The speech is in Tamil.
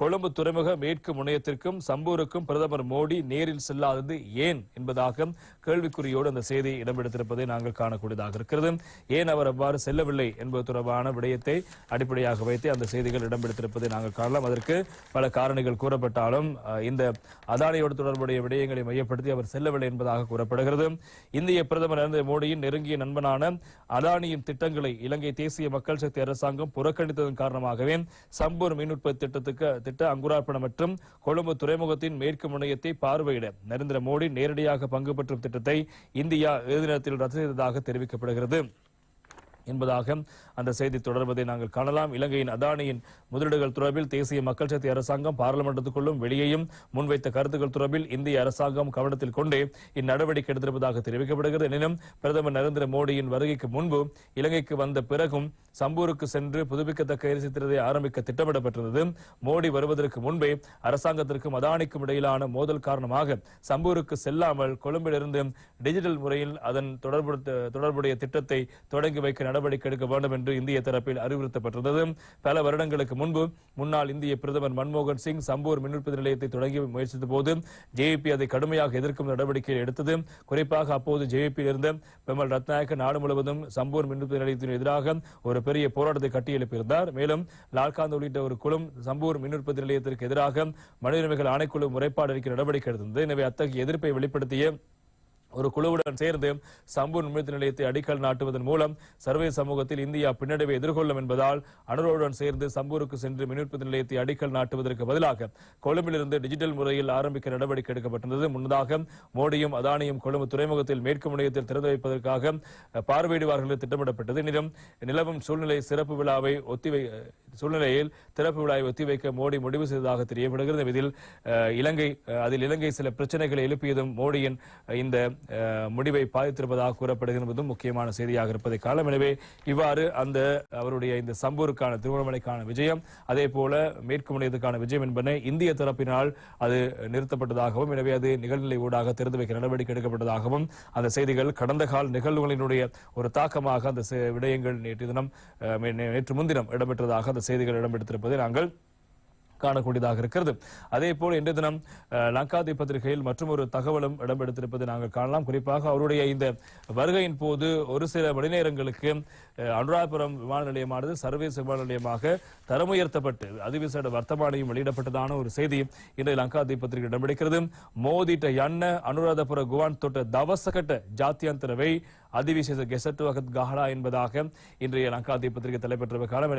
கொழும்பு துறைமுக மேற்கு முனையத்திற்கும் சம்பூருக்கும் பிரதமர் மோடி நேரில் செல்லாதது ஏன் என்பதாக கேள்விக்குறியோடு அந்த செய்தி இடம்பெடுத்திருப்பதை நாங்கள் காணக்கூடியதாக இருக்கிறது. ஏன் அவர் அவ்வாறு செல்லவில்லை என்பது தொடர்பான விடயத்தை அடிப்படையாக வைத்து அந்த செய்திகள் இடம்பெடுத்திருப்பதை நாங்கள் காணலாம். அதற்கு பல காரணிகள் கூறப்பட்டாலும் இந்த அதானியோடு தொடர்புடைய விடயங்களை மையப்படுத்தி அவர் செல்லவில்லை என்பதாக கூறப்படுகிறது. இந்திய பிரதமர் நரேந்திர மோடியின் நெருங்கிய நண்பனான அதானியின் திட்டங்களை இலங்கை தேசிய மக்கள் சக்தி அரசாங்கம் புறக்கணித்ததன் காரணமாகவே சம்பூர் மின் உற்பத்தி திட்டத்துக்கு திட்ட அங்குரார்ப்பணம் மற்றும் கொழும்பு துறைமுகத்தின் மேற்கு முனையத்தை பார்வையிட நரேந்திர மோடி நேரடியாக பங்கு பெற்றும் திட்டத்தை இந்தியா இறுதி நேரத்தில் ரத்து செய்ததாக தெரிவிக்கப்படுகிறது. என்பதாக அந்த செய்தி தொடர்வதை நாங்கள் காணலாம். இலங்கையின் அதானியின் முதலீடுகள் தொடர்பில் தேசிய மக்கள் சக்தி அரசாங்கம் பாராளுமன்றத்துக்குள்ளும் வெளியேயும் முன்வைத்த கருத்துக்கள் தொடர்பில் இந்திய அரசாங்கம் கவனத்தில் கொண்டே இந்நடவடிக்கை எடுத்திருப்பதாக தெரிவிக்கப்படுகிறது. எனினும் பிரதமர் நரேந்திர மோடியின் வருகைக்கு முன்பு இலங்கைக்கு வந்த பிறகும் சம்பூருக்கு சென்று புதுப்பிக்கத்தக்க எரிசக்தி ஆரம்பிக்க திட்டமிடப்பட்டிருந்தது. மோடி வருவதற்கு முன்பே அரசாங்கத்திற்கும் அதானிக்கும் இடையிலான மோதல் காரணமாக சம்பூருக்கு செல்லாமல் கொழும்பிலிருந்து டிஜிட்டல் முறையில் அதன் தொடர்புடைய திட்டத்தை தொடங்கி வைக்க நடவடிக்கை எடுக்க வேண்டும் என்று இந்திய தரப்பில் அறிவுறுத்தப்பட்டிருந்தது. பல வருடங்களுக்கு முன்பு முன்னாள் இந்திய பிரதமர் மன்மோகன் சிங் சம்பூர் மின் உற்பத்தி நிலையத்தை தொடங்கி முயற்சித்த போது ஜேபி அதை கடுமையாக எதிர்க்கும் நடவடிக்கை எடுத்தது. குறிப்பாக அப்போது ஜேபியில் இருந்த பெமல் ரத்நாயக்க நாடு முழுவதும் சம்பூர் மின் உற்பத்தி நிலையத்தின் எதிராக ஒரு பெரிய போராட்டத்தை கட்டியெழுப்பியிருந்தார். மேலும் லால்காந்த் உள்ளிட்ட ஒரு குழு சம்பூர் மின் உற்பத்தி நிலையத்திற்கு எதிராக மனித உரிமைகள் ஆணைக்குழு முறைப்பாடு அளிக்க நடவடிக்கை எடுத்தது எனவே அத்தகைய எதிர்ப்பை வெளிப்படுத்திய ஒரு குழுவுடன் சேர்ந்து சம்பூர் நிமித்த நிலையத்தை அடிக்கல் நாட்டுவதன் மூலம் சர்வதேச சமூகத்தில் இந்தியா பின்னடைவை எதிர்கொள்ளும் என்பதால் அனுரோவுடன் சேர்ந்து சம்பூருக்கு சென்று மின்னுற்பத்தி நிலையத்தை அடிக்கல் நாட்டுவதற்கு பதிலாக கொழும்பிலிருந்து டிஜிட்டல் முறையில் ஆரம்பிக்க நடவடிக்கை எடுக்கப்பட்டிருந்தது. முன்னதாக மோடியும் அதானியும் கொழும்பு துறைமுகத்தில் மேற்கு முனையத்தில் திறந்து வைப்பதற்காக பார்வையிடுவார்கள் திட்டமிடப்பட்டது. எனினும் நிலவும் சூழ்நிலை சிறப்பு விழாவை ஒத்திவை சூழ்நிலையில் திறப்பு விழாவை ஒத்திவைக்க மோடி முடிவு செய்ததாக தெரியப்படுகிறது. இதில் இலங்கை அதில் இலங்கை சில பிரச்சனைகளை எழுப்பியதும் மோடியின் இந்த முடிவை பாதித்திருப்பதாக கூறப்படுகிறது முக்கியமான செய்தியாக இருப்பதை காலம் எனவே இவ்வாறு அந்த அவருடைய இந்த சம்பூருக்கான திருவண்ணாமலைக்கான விஜயம் அதே போல மேற்கு முனையத்துக்கான விஜயம் என்பன இந்திய தரப்பினால் அது நிறுத்தப்பட்டதாகவும் எனவே அது நிகழ்நிலை ஊடாக திறந்து வைக்க நடவடிக்கை எடுக்கப்பட்டதாகவும் அந்த செய்திகள் கடந்த கால நிகழ்வுகளினுடைய ஒரு தாக்கமாக அந்த விடயங்கள் நேற்று தினம் நேற்று முன்தினம் இடம்பெற்றதாக அந்த செய்திகள் இடம்பெடுத்திருப்பதை நாங்கள் காணக்கூடியதாக இருக்கிறது. அதே போல் இன்றைய தினம் லங்காதி பத்திரிகையில் மற்றும் ஒரு தகவலும் இடம்பெடுத்திருப்பதை நாங்கள் காணலாம். குறிப்பாக அவருடைய இந்த வருகையின் போது ஒரு சில மணி நேரங்களுக்கு அனுராதபுரம் விமான நிலையமானது சர்வீஸ் விமான நிலையமாக தரம் உயர்த்தப்பட்டு அதிவிசேட வர்த்தமானியும் வெளியிடப்பட்டதான ஒரு செய்தி இன்றைய லங்காதி பத்திரிகை இடம்பெடுக்கிறது மோதிட்ட எண்ண அனுராதபுர குவான் தொட்ட தவசகட்ட ஜாத்தியந்தரவை அதிவிசேஷ கெசட்டுவகத் கஹலா என்பதாக இன்றைய லங்காதி பத்திரிகை தலைப்பெற்றவை காலம்